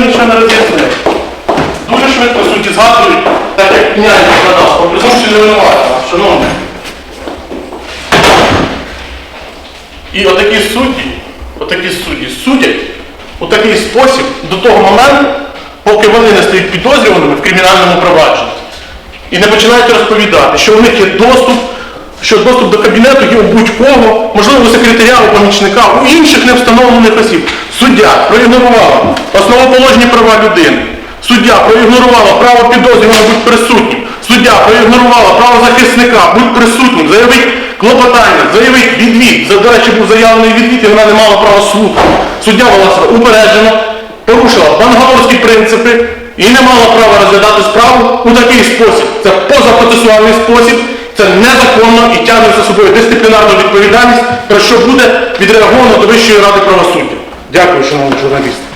мені ще не роз'яснили. Дуже швидко судді згадують, так як князь згадав, про презумпцію невинуватого, шановні. І отакі судді, отакі судді судять у такий спосіб до того моменту, поки вони не стають підозрюваними в кримінальному провадженні. І не починають розповідати, що у них є доступ, що доступ до кабінету є у будь-кого, можливо, у секретаря, у помічника, у інших невстановлених осіб. Суддя проігнорувала основоположні права людини. Суддя проігнорувала право підозрюваного бути присутнім. Суддя проігнорувала право захисника бути присутнім, заявить клопотання, заявить відвід. За, До речі, був заявлений відвід, і вона не мала права слухати. Суддя була упереджена, порушила бангалорські принципи і не мала права розглядати справу у такий спосіб. Це позапроцесуальний спосіб, це незаконно і тягне за собою дисциплінарну відповідальність, про що буде відреаговано до Вищої ради правосуддя. Дякую, шановні журналісти.